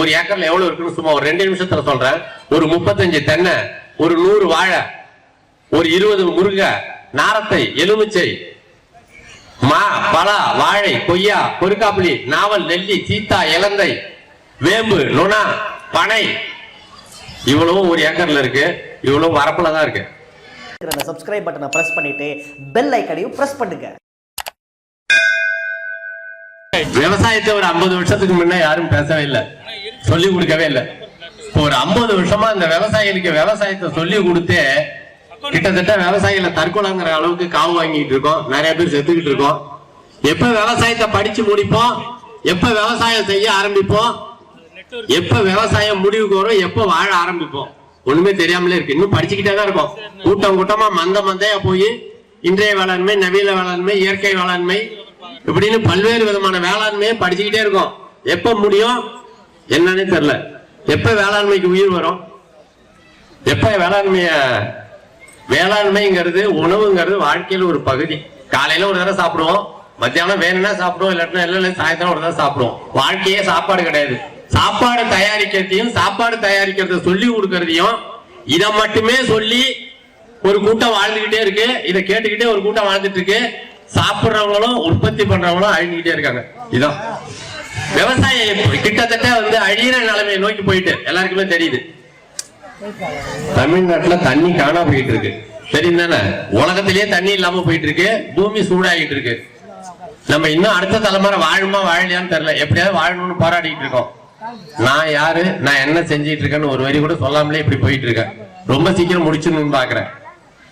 ஒரு ஏக்கர்ல எவ்வளவு இருக்குன்னு சும்மா ஒரு ரெண்டு நிமிஷத்துல சொல்றேன். ஒரு முப்பத்தஞ்சு தென்னை ஒரு நூறு வாழை ஒரு இருபது முருங்கை நாரத்தை எலுமிச்சை மா பலா வாழை கொய்யா கொருக்காப்புளி நாவல் நெல்லி சீத்தா இலந்தை வேம்பு நுணா பனை இவ்வளவும் ஒரு ஏக்கர்ல இருக்கு. இவ்வளவு வரப்புல தான் இருக்கு. அந்த சப்ஸ்கிரைப் பட்டனை பிரஸ் பண்ணிட்டு பெல் ஐக்கனையும் பிரஸ் பண்ணுங்க. விவசாயத்தை ஒரு ஐம்பது வருஷத்துக்கு முன்ன யாரும் பேசவே இல்லை. சொல்லி கொடுக்கவே இல்லை. இப்போ ஒரு ஐம்பது வருஷமா இந்த விவசாயிகளுக்கு விவசாயத்தை சொல்லி கொடுத்து கிட்டத்தட்ட விவசாயிகளை தற்கொலைங்கிற அளவுக்கு காவு வாங்கிட்டு இருக்கோம். நிறைய பேர் செத்துக்கிட்டு இருக்கோம். எப்ப விவசாயத்தை படிச்சு முடிப்போம்? எப்ப விவசாயம் செய்ய ஆரம்பிப்போம்? எப்ப விவசாயம் முடிவுக்கு வரும்? எப்ப வாழ ஆரம்பிப்போம்? ஒண்ணுமே தெரியாமலே இருக்கு. இன்னும் படிச்சுக்கிட்டே தான் இருக்கும். கூட்டம் கூட்டமா மந்த மந்தையா போய் இன்றைய வேளாண்மை நவீன வேளாண்மை இயற்கை வேளாண்மை இப்படின்னு பல்வேறு விதமான வேளாண்மையை படிச்சுக்கிட்டே இருக்கும். எப்ப முடியும்? என்னன்னே தெரியல. எப்ப வேளாண்மைக்கு உயிர் வரும்? எப்ப வேளாண்மைய வேளாண்மைங்கிறது உணவுங்கிறது வாழ்க்கையில ஒரு பகுதி. காலையில ஒரு தடவை சாப்பிடுவோம். மத்தியானம் வேணும்னா சாப்பிடுவோம் இல்லாட்டினா இல்லை சாயந்தரம் ஒரு தடவை சாப்பிடுவோம். வாழ்க்கையே சாப்பாடு கிடையாது. சாப்பாடு தயாரிக்கிறதையும் சாப்பாடு தயாரிக்கிறத சொல்லி கொடுக்கறதையும் இதை மட்டுமே சொல்லி ஒரு கூட்டம் வாழ்ந்துகிட்டே இருக்கு. இதை கேட்டுக்கிட்டே ஒரு கூட்டம் வாழ்ந்துட்டு இருக்கு. சாப்பிடுறவங்களும் உற்பத்தி பண்றவங்களும் அழிஞ்சுக்கிட்டே இருக்காங்க. இதான் விவசாயம் கிட்டத்தட்ட வந்து அழியிற நிலைமையை நோக்கி போயிட்டு எல்லாருக்குமே தெரியுது. தமிழ்நாட்டுல தண்ணி காணாம போயிட்டு இருக்கு தெரியும் தானே உலகத்திலேயே தண்ணி இல்லாம போயிட்டு இருக்கு பூமி சூடாகிட்டு இருக்கு. நம்ம இன்னும் அடுத்த தலைமுறை வாழுமா வாழலையான்னு தெரியல. எப்படியாவது வாழணும்னு போராடிட்டு இருக்கோம். நான் யாரு? நான் என்ன செஞ்சிட்டு இருக்கேன்னு ஒரு வரி கூட சொல்லாமலே இப்படி போயிட்டு இருக்கேன். ரொம்ப சீக்கிரம் முடிச்சுன்னு பாக்குறேன்.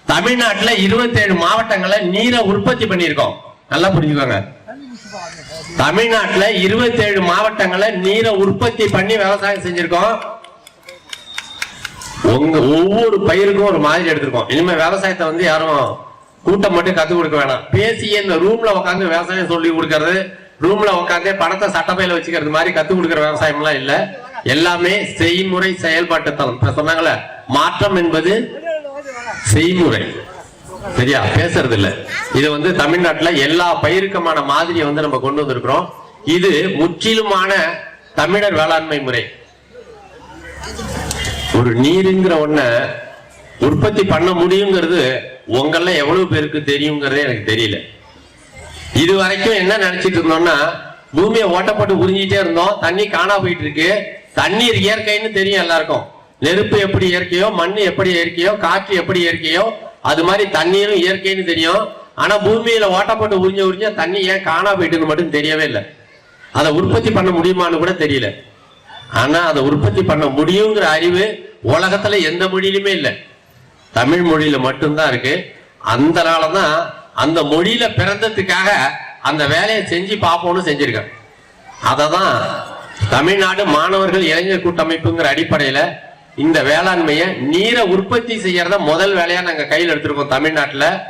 தமிழ்நாட்டுல 27 மாவட்டங்கள்ல நீரை உற்பத்தி பண்ணியிருக்கோம். நல்லா புரிஞ்சுக்கோங்க. தமிழ்நாட்டில் இருபத்தி ஏழு மாவட்டங்களை நீரை உற்பத்தி பண்ணி விவசாயம் செஞ்சிருக்கோம். உங்க ஒவ்வொரு பயிருக்கும் ஒரு மாதிரி எடுத்திருக்கோம். இனிமே விவசாயத்தை வந்து யாரும் கூட்டம் மட்டும் கத்து கொடுக்க வேணாம். பேசியே இந்த ரூம்ல உட்காந்து விவசாயம் சொல்லி கொடுக்கறது ரூம்ல உட்காந்து பணத்தை சட்டப்பையில வச்சுக்கிறது மாதிரி கத்து கொடுக்கற விவசாயம் எல்லாம் இல்ல. எல்லாமே செய்முறை செயல்பாட்டு தளம் சொன்னாங்களே சொன்னாங்கல்ல மாற்றம் என்பது செய்முறை. சரியா? பேசுறது இல்ல இது வந்து தமிழ்நாட்டுல எல்லா பயிருக்கமான மாதிரியை வந்து நம்ம கொண்டு வந்திருக்கிறோம். இது முற்றிலுமான தமிழர் வேளாண்மை முறை. ஒரு நீருங்கிற ஒண்ண உற்பத்தி பண்ண முடியுங்கிறது உங்கள எவ்வளவு பேருக்கு தெரியுங்கிறதே எனக்கு தெரியல. இது வரைக்கும் என்ன நினைச்சிட்டு இருந்தோம்னா பூமியை ஓட்டப்பட்டு உறிஞ்சிட்டே இருந்தோம். தண்ணி காணா போயிட்டு இருக்கு தண்ணீர் இயற்கைன்னு தெரியும் எல்லாருக்கும். நெருப்பு எப்படி இயற்கையோ மண் எப்படி இயற்கையோ காற்று எப்படி இயற்கையோ அது மாதிரி தண்ணீரும் இயற்கைன்னு தெரியும். ஆனா பூமியில ஓட்டப்பட்டு உறிஞ்ச உறிஞ்ச தண்ணி ஏன் காணா போயிட்டுன்னு மட்டும் தெரியவே இல்லை. அதை உற்பத்தி பண்ண முடியுமான்னு கூட தெரியல. ஆனா அதை உற்பத்தி பண்ண முடியுங்கிற அறிவு உலகத்துல எந்த மொழியிலுமே இல்லை. தமிழ் மொழியில மட்டும்தான் இருக்கு. அந்த தான் அந்த மொழியில பிறந்ததுக்காக அந்த வேலையை செஞ்சு பார்ப்போம்னு செஞ்சிருக்கேன் அதை தான் தமிழ்நாடு மாணவர்கள் இளைஞர் கூட்டமைப்புங்கிற அடிப்படையில இந்த வேளாண்மையை நீரை உற்பத்தி செய்யறத முதல் வேலையா நாங்க கையில் எடுத்திருக்கோம் தமிழ்நாட்டுல.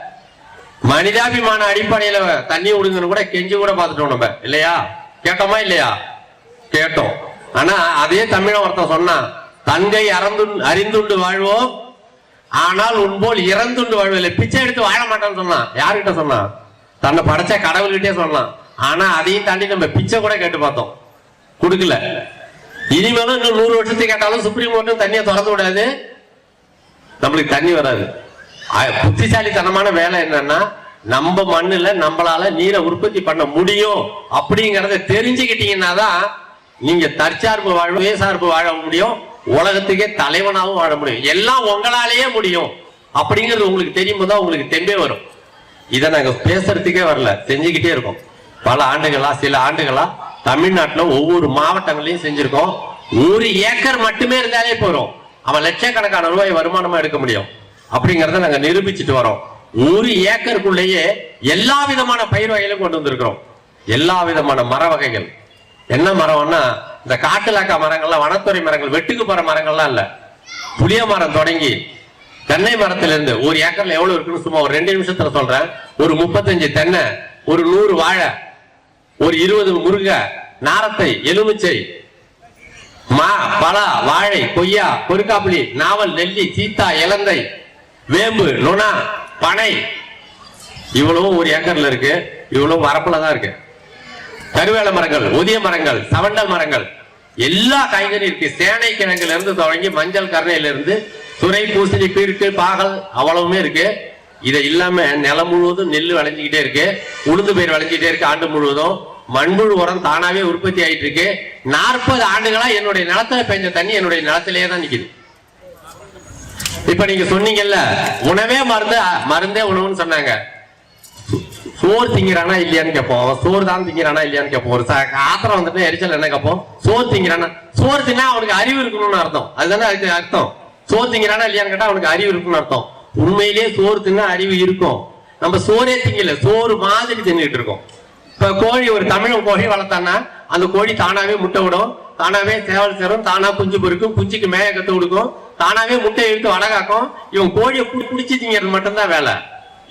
மனிதாபிமான அடிப்படையில தண்ணி விடுங்கன்னு கூட கெஞ்சி கூட பார்த்துட்டோம் நம்ம. இல்லையா? கேட்டோமா இல்லையா? கேட்டோம். ஆனா அதே தமிழன் ஒருத்தன் சொன்னான் தங்கை அறந்து அறிந்துண்டு வாழ்வோம். ஆனால் உன்போல் இறந்துண்டு வாழ்வில்லை பிச்சை எடுத்து வாழ மாட்டான்னு சொன்னான். யாருக்கிட்ட சொன்னான்? தன்னை படைச்ச கடவுள்கிட்டே சொன்னான். ஆனா அதையும் தாண்டி நம்ம பிச்சை கூட கேட்டு பார்த்தோம். கொடுக்கல. இனிமேலும் இன்னும் நூறு வருஷத்துக்கு கேட்டாலும் சுப்ரீம் கோர்ட்டும் தண்ணியை திறந்து விடாது. நம்மளுக்கு தண்ணி வராது. புத்திசாலித்தனமான வேலை என்னன்னா நம்ம மண்ணுல நம்மளால நீரை உற்பத்தி பண்ண முடியும் அப்படிங்கறத தெரிஞ்சுக்கிட்டீங்கன்னா தான் நீங்க தற்சார்பு வாழ சுயசார்பு வாழ முடியும். உலகத்துக்கே தலைவனாகவும் வாழ முடியும். எல்லாம் உங்களாலேயே முடியும். அப்படிங்கிறது உங்களுக்கு தெரியும் தான் உங்களுக்கு தெம்பே வரும். இதை நாங்க பேசுறதுக்கே வரல. செஞ்சுக்கிட்டே இருக்கோம். பல ஆண்டுகளா சில ஆண்டுகளா தமிழ்நாட்டுல ஒவ்வொரு மாவட்டங்களையும் செஞ்சிருக்கோம். ஒரு ஏக்கர் மட்டுமே இருந்தாலே போறோம் அவன் லட்சக்கணக்கான ரூபாய் வருமானமா எடுக்க முடியும். அப்படிங்கறத நாங்க நிரூபிச்சுட்டு வரோம். ஒரு ஏக்கருக்குள்ளேயே எல்லா விதமான பயிர் வகைகளும் கொண்டு வந்திருக்கிறோம். எல்லா விதமான மர வகைகள். என்ன மரம்னா இந்த காட்டுலாக்கா மரங்கள்லாம் வனத்துறை மரங்கள் வெட்டுக்கு போற மரங்கள்லாம் இல்ல. புளிய மரம் தொடங்கி தென்னை மரத்துல இருந்து ஒரு ஏக்கர்ல எவ்வளவு இருக்குன்னு சும்மா ஒரு ரெண்டு நிமிஷத்துல சொல்றேன். ஒரு முப்பத்தஞ்சு தென்னை ஒரு நூறு வாழை ஒரு இருபது முருங்கை நாரத்தை எலுமிச்சை மா பலா வாழை கொய்யா பொறுக்காப்புளி நாவல் நெல்லி சீத்தா இலந்தை வேம்பு நுணா பனை. இவ்வளவும் ஒரு ஏக்கர்ல இருக்கு. இவ்வளவு வரப்புல தான் இருக்கு. கருவேல மரங்கள் உதிய மரங்கள் சவண்டல் மரங்கள். எல்லா காய்கறி இருக்கு. சேனை கிழங்குல இருந்து தொடங்கி மஞ்சள் கருணையில இருந்து துறை பூசணி பீர்க்கு பாகல் அவ்வளவுமே இருக்கு. இதை இல்லாம நிலம் முழுவதும் நெல் விளைஞ்சிக்கிட்டே இருக்கு. உளுந்து பயிர் விளைஞ்சிக்கிட்டே இருக்கு ஆண்டு முழுவதும். மண்புழு உரம் தானாவே உற்பத்தி ஆயிட்டு இருக்கு. நாற்பது ஆண்டுகளா என்னுடைய நிலத்துல பெஞ்ச தண்ணி என்னுடைய நிலத்திலேயே தான் நிக்குது. இப்ப நீங்க சொன்னீங்கல்ல உணவே மருந்து மருந்தே உணவுன்னு சொன்னாங்க. சோறு திங்கிறானா இல்லையான்னு கேட்போம் சோறு தான் திங்கிறானா இல்லையான்னு கேட்போம் ஒரு ச- ஆத்திரம் வந்துட்டு எரிச்சல் என்ன கேட்போம் சோறு திங்கிறானா? சோறு தின்னா அவனுக்கு அறிவு இருக்கணும்னு அர்த்தம். அதுதானே அதுக்கு அர்த்தம். சோறு திங்கிறானா இல்லையான்னு கேட்டா அவனுக்கு அறிவு இருக்கணும்னு அர்த்தம். உண்மையிலேயே சோறு தின்னா அறிவு இருக்கும். நம்ம சோறே திங்கல சோறு மாதிரி தின்னுட்டு இருக்கோம். இப்ப கோழி ஒரு தமிழ் கோழி வளர்த்தான்னா அந்த கோழி தானாவே முட்டை விடும். தானாவே சேவல் சேரும் தானா குஞ்சு பொறுக்கும் குஞ்சுக்கு மேய கத்து கொடுக்கும். தானாவே முட்டை எடுத்து வடகாக்கும் இவன் கோழியை குடி பிடிச்சி திங்கிறது மட்டும்தான் வேலை.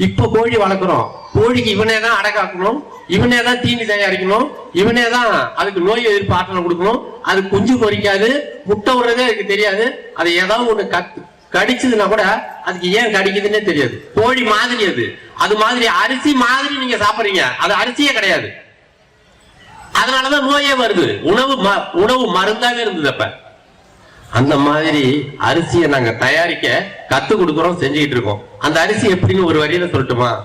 இப்ப கோழி வளர்க்குறோம். கோழிக்கு இவனே தான் அடகாக்கணும் இவனே தான் தீனி தயாரிக்கணும். இவனே தான் அதுக்கு நோய் எதிர்ப்பு ஆற்றல் கொடுக்கணும். அது குஞ்சு பொறிக்காது முட்டை விடுறதே அதுக்கு தெரியாது. அதை ஏதாவது ஒண்ணு கத்து கடிச்சதுன்னா கூட அதுக்கு ஏன் கடிக்குதுன்னே தெரியாது. கோழி மாதிரி அது. அது மாதிரி அரிசி மாதிரி நீங்க சாப்பிடுறீங்க. அது அரிசியே கிடையாது. அதனாலதான் நோயே வருது. உணவு ம- உணவு மருந்தாவே இருந்தது அப்ப. அந்த மாதிரி அரிசியை நாங்க தயாரிக்க கத்து கொடுக்கறோம் செஞ்சுக்கிட்டு இருக்கோம். அந்த அரிசி எப்படின்னு ஒரு வரியில சொல்லட்டுமா?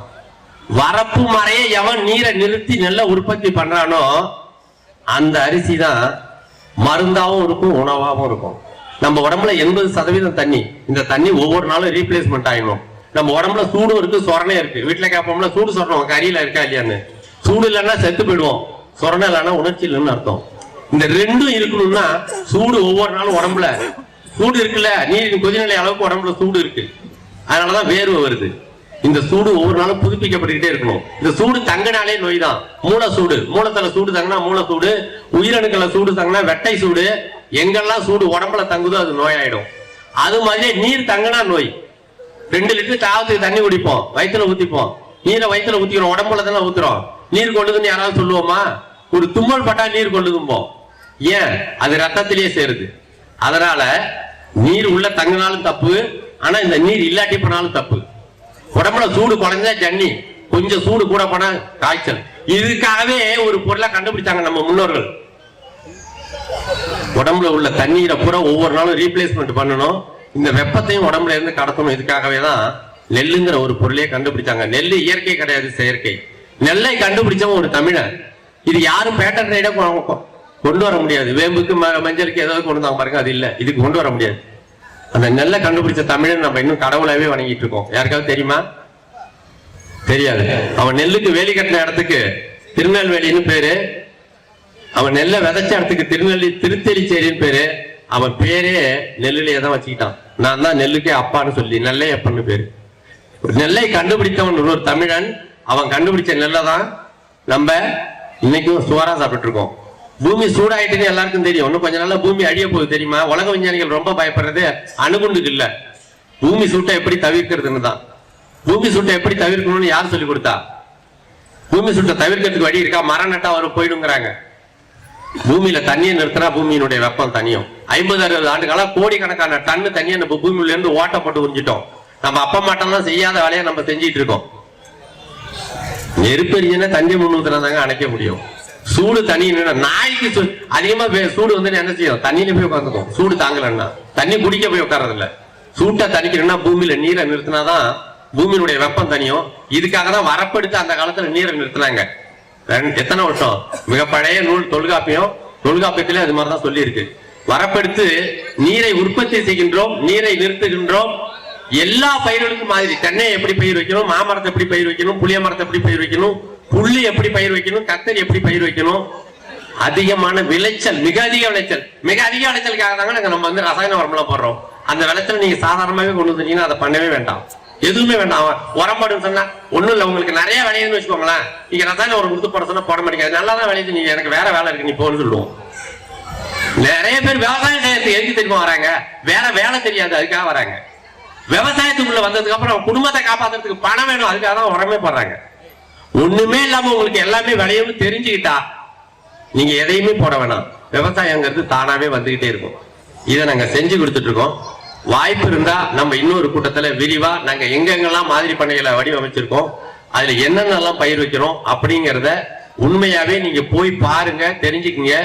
வரப்பு மறைய எவன் நீரை நிறுத்தி நெல்ல உற்பத்தி பண்றானோ அந்த அரிசி தான் மருந்தாவும் இருக்கும் உணவாகவும் இருக்கும். நம்ம உடம்புல எண்பது சதவீதம் தண்ணி. இந்த தண்ணி ஒவ்வொரு நாளும் ரீப்ளேஸ்மெண்ட் ஆயிடும் நம்ம உடம்புல சூடும் இருக்கு சொரணே இருக்கு. வீட்டுல கேட்போம்ல சூடு சொரணம். கரியில இருக்கா இல்லையான்னு. சூடு இல்லைன்னா செத்து போயிடுவோம். சொரணம் இல்லைன்னா உணர்ச்சி இல்லைன்னு அர்த்தம். இந்த ரெண்டும் இருக்கணும்னா சூடு ஒவ்வொரு நாளும் உடம்புல. சூடு இருக்குல்ல? நீரின் கொதிநிலை அளவுக்கு உடம்புல சூடு இருக்கு. அதனாலதான் வேர்வை வருது. இந்த சூடு ஒவ்வொரு நாளும் புதுப்பிக்கப்பட்டுக்கிட்டே இருக்கணும். இந்த சூடு தங்கினாலே நோய் தான் மூல சூடு மூலத்துல சூடு தங்கினா மூல சூடு உயிரணுக்களை சூடு தங்கினா வெட்டை சூடு. எங்கெல்லாம் சூடு உடம்புல தங்குதோ அது நோயாயிடும். அது மாதிரியே நீர் தங்கினா நோய். ரெண்டு லிட்டர் தாவத்துக்கு தண்ணி குடிப்போம் வயிற்றுல ஊத்திப்போம். நீரை வயிற்றுல ஊத்திக்கிறோம் உடம்புல தானே ஊத்துறோம். நீர் கொள்ளுதுன்னு யாராவது சொல்லுவோமா? ஒரு தும்மல் பட்டா நீர் கொள்ளுதும்போம். ஏன்? அது ரத்தத்திலேயே சேருது. அதனால நீர் உள்ள தங்கினாலும் தப்பு ஆனா இந்த நீர் இல்லாட்டி போனாலும் தப்பு. உடம்புல சூடு குறைஞ்சா ஜன்னி கொஞ்சம் சூடு கூட போனா காய்ச்சல். இதுக்காகவே ஒரு பொருளை கண்டுபிடிச்சாங்க நம்ம முன்னோர்கள். உடம்புல உள்ள தண்ணீரை பூரா ஒவ்வொரு நாளும் ரீப்ளேஸ்மெண்ட் பண்ணணும். இந்த வெப்பத்தையும் உடம்புல இருந்து கடத்தணும். இதுக்காகவே தான் நெல்லுங்கிற ஒரு பொருளையே கண்டுபிடிச்சாங்க. நெல் இயற்கை கிடையாது செயற்கை. நெல்லை கண்டுபிடிச்சவன் ஒரு தமிழன். இது யாரும் பேட்டன் ரைட கொண்டு வர முடியாது. வேம்புக்கு ம- மஞ்சளுக்கு ஏதாவது கொண்டு வந்தாங்க பாருங்க அது இல்லை. இதுக்கு கொண்டு வர முடியாது. அந்த நெல்லை கண்டுபிடிச்ச தமிழன் நம்ம இன்னும் கடவுளாவே வணங்கிட்டு இருக்கோம். யாருக்காவது தெரியுமா? தெரியாது. அவன் நெல்லுக்கு வேலி கட்டின இடத்துக்கு திருநெல்வேலின்னு பேரு. அவன் நெல்லை விதைச்ச இடத்துக்கு திருநெல்லி திருத்தெலிச்சேரின்னு பேரு. அவன் பேரே நெல்லுலையே தான் வச்சுக்கிட்டான். நான் தான் நெல்லுக்கே அப்பான்னு சொல்லி நெல்லை அப்பன்னு பேரு. ஒரு நெல்லை கண்டுபிடித்தவன் ஒரு தமிழன். அவன் கண்டுபிடிச்ச நெல்லை தான் நம்ம இன்னைக்கும் சுவரா சாப்பிட்டு இருக்கோம் பூமி சூடாயிட்டுன்னு எல்லாருக்கும் தெரியும். இன்னும் கொஞ்ச நாள்ல பூமி அழிய போகுது தெரியுமா? உலக விஞ்ஞானிகள் ரொம்ப பயப்படுறது அணுகுண்டுக்கு இல்ல. பூமி சூட்டை எப்படி தவிர்க்கிறதுன்னு தான். பூமி சூட்டை எப்படி தவிர்க்கணும்னு யார் சொல்லி கொடுத்தா? பூமி சூட்டை தவிர்க்கிறதுக்கு வழி இருக்கா? மரம் நட்டா வரும் போயிடுங்கிறாங்க. பூமியில தண்ணியை நிறுத்தினா பூமியினுடைய வெப்பம் தனியும். ஐம்பது அறுபது ஆண்டுகளா கோடிக்கணக்கான டன்னு தண்ணியை நம்ம பூமியில இருந்து ஓட்டப்பட்டு உறிஞ்சிட்டோம். நம்ம அப்ப மாட்டெல்லாம் செய்யாத வேலையை நம்ம செஞ்சிட்டு இருக்கோம். நெருப்பெரிஞ்சுன்னா தண்ணி முன்னூத்தினாங்க அணைக்க முடியும். சூடு தண்ணி நாய்க்கு அதிகமா சூடு வந்து என்ன செய்யும்? தண்ணியில போய் உட்காந்துக்கும் சூடு தாங்கலன்னா. தண்ணி குடிக்க போய் உட்கார்றது இல்ல சூட்டை தணிக்கணும்னா பூமியில நீரை நிறுத்தினாதான் பூமியினுடைய வெப்பம் தனியும். இதுக்காக தான் வரப்படுத்து அந்த காலத்துல நீரை நிறுத்தினாங்க. எத்தனை வருஷம்? மிக பழைய நூல் தொல்காப்பியம் தொல்காப்பியத்திலே அது மாதிரி தான் சொல்லி இருக்கு வரப்படுத்து நீரை உற்பத்தி செய்கின்றோம் நீரை நிறுத்துகின்றோம். எல்லா பயிர்களுக்கும் மாதிரி தென்னை எப்படி பயிர் வைக்கணும் மாமரத்தை எப்படி பயிர் வைக்கணும் புளிய மரத்தை எப்படி பயிர் வைக்கணும் புள்ளி எப்படி பயிர் வைக்கணும் கத்தரி எப்படி பயிர் வைக்கணும். அதிகமான விளைச்சல் மிக அதிக விளைச்சல். மிக அதிக விளைச்சலுக்காக தாங்க நாங்க நம்ம வந்து ரசாயன உரம்லாம் போடுறோம். அந்த விளைச்சல் நீங்க சாதாரணமாவே கொண்டு வந்தீங்கன்னா அதை பண்ணவே வேண்டாம். எதுவுமே வேண்டாம். உரம் போடுன்னு சொன்னா ஒண்ணும் இல்ல உங்களுக்கு நிறைய விளையுதுன்னு வச்சுக்கோங்களேன். நீங்க ரசாயன ஒரு கொடுத்து போட சொன்னா போட மாட்டேங்காது நல்லா தான் விளையுது நீங்க எனக்கு வேற வேலை இருக்கு நீ போன்னு சொல்லுவோம். நிறைய பேர் விவசாயம் செய்யறதுக்கு எதுக்கு தெரியுமா வராங்க? வேற வேலை தெரியாது அதுக்காக வராங்க. விவசாயத்துக்குள்ள வந்ததுக்கு அப்புறம் குடும்பத்தை காப்பாத்துறதுக்கு பணம் வேணும் அதுக்காக தான் உரமே போடுறாங்க. ஒண்ணுமே இல்லாம உங்களுக்கு எல்லாமே விளையும்னு தெரிஞ்சுக்கிட்டா நீங்க எதையுமே போட வேணாம். விவசாயங்கிறது தானாவே வந்துகிட்டே இருக்கும். இதை நாங்க செஞ்சு கொடுத்துட்டு இருக்கோம். வாய்ப்பு இருந்தா நம்ம இன்னொரு கூட்டத்துல விரிவா நாங்க எங்கெங்கெல்லாம் மாதிரி பண்ணைகளை வடிவமைச்சிருக்கோம் அதுல என்னென்னலாம் பயிர் வைக்கிறோம் அப்படிங்கறத உண்மையாவே நீங்க போய் பாருங்க தெரிஞ்சுக்குங்க.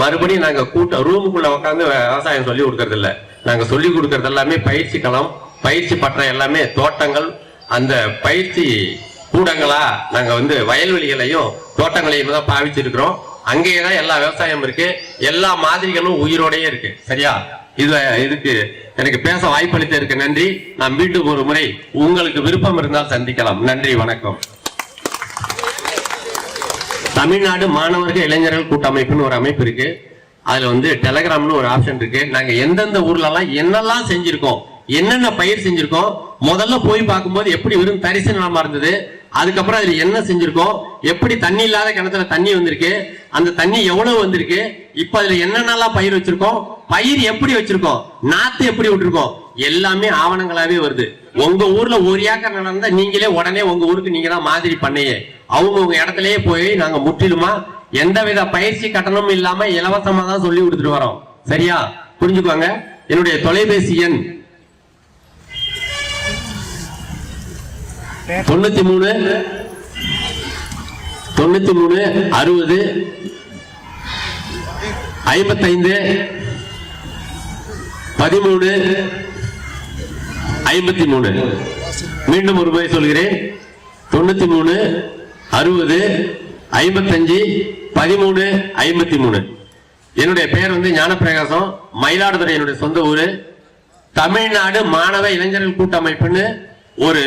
மறுபடியும் நாங்க கூட்ட ரூமுக்குள்ள உட்காந்து விவசாயம் சொல்லி கொடுக்கறது இல்ல நாங்க சொல்லி கொடுக்கறது எல்லாமே பயிற்சி களம் பயிற்சி பற்ற எல்லாமே தோட்டங்கள். அந்த பயிற்சி கூடங்களா நாங்க வந்து வயல்வெளிகளையும் தோட்டங்களையும் தான் பாவிச்சிருக்கிறோம். அங்கேயே தான் எல்லா விவசாயம் இருக்கு. எல்லா மாதிரிகளும் உயிரோடயே இருக்கு. சரியா? இது இதுக்கு எனக்கு பேச வாய்ப்பளித்ததற்கு நன்றி. நான் மீண்டும் ஒரு முறை உங்களுக்கு விருப்பம் இருந்தால் சந்திக்கலாம். நன்றி வணக்கம். தமிழ்நாடு மாணவர்கள் இளைஞர்கள் கூட்டமைப்புன்னு ஒரு அமைப்பு இருக்கு. அதுல வந்து டெலகிராம்னு ஒரு ஆப்ஷன் இருக்கு. நாங்க எந்தெந்த ஊர்ல எல்லாம் என்னெல்லாம் செஞ்சிருக்கோம் என்னென்ன பயிர் செஞ்சிருக்கோம் முதல்ல போய் பார்க்கும்போது எப்படி வெறும் தரிசு நிலமா இருந்தது அதுக்கப்புறம் அதுல என்ன செஞ்சிருக்கோம் எப்படி தண்ணி இல்லாத கிணத்துல தண்ணி வந்திருக்கு அந்த தண்ணி எவ்வளவு வந்திருக்கு இப்ப அதுல என்னென்னலாம் பயிர் வச்சிருக்கோம் பயிர் எப்படி வச்சிருக்கோம் நாத்து எப்படி விட்டுருக்கோம் எல்லாமே ஆவணங்களாவே வருது. உங்க ஊர்ல ஒரு ஏக்கர் நடந்தா நீங்களே உடனே உங்க ஊருக்கு நீங்க தான் மாதிரி பண்ணையே. அவங்க உங்க இடத்துலயே போய் நாங்க முற்றிலுமா எந்த வித பயிற்சி கட்டணமும் இல்லாம இலவசமா தான் சொல்லி கொடுத்துட்டு வரோம். சரியா? புரிஞ்சுக்கோங்க. என்னுடைய தொலைபேசி எண் தொண்ணூத்தி மூணு தொண்ணூத்தி மூணு அறுபது ஐம்பத்தைந்து பதிமூணு. ஐம்பத்தி மூணு மீண்டும் ஒரு முறை சொல்கிறேன். தொண்ணூத்தி மூணு அறுபது ஐம்பத்தஞ்சு பதிமூணு ஐம்பத்தி மூணு என்னுடைய பெயர் வந்து ஞானப்பிரகாசம். மயிலாடுதுறை என்னுடைய சொந்த ஊர். தமிழ்நாடு மாணவ இளைஞர்கள் கூட்டமைப்புன்னு ஒரு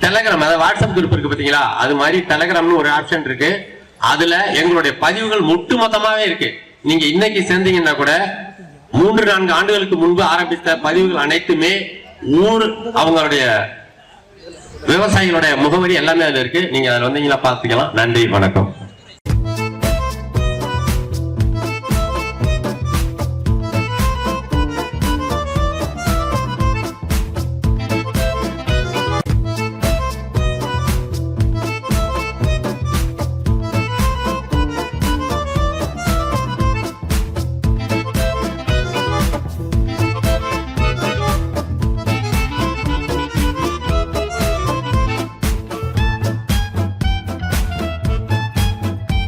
டெலகிராம் அதாவது வாட்ஸ்அப் குரூப் இருக்கு பாத்தீங்களா அது மாதிரி டெலகிராம்னு ஒரு ஆப்ஷன் இருக்கு. அதுல எங்களுடைய பதிவுகள் ஒட்டு மொத்தமாவே இருக்கு. நீங்க இன்னைக்கு சேர்ந்தீங்கன்னா கூட மூன்று நான்கு ஆண்டுகளுக்கு முன்பு ஆரம்பித்த பதிவுகள் அனைத்துமே ஊர் அவங்களுடைய விவசாயிகளுடைய முகவரி எல்லாமே அதுல இருக்கு. நீங்க அதுல வந்தீங்கன்னா பாத்துக்கலாம் நன்றி வணக்கம்.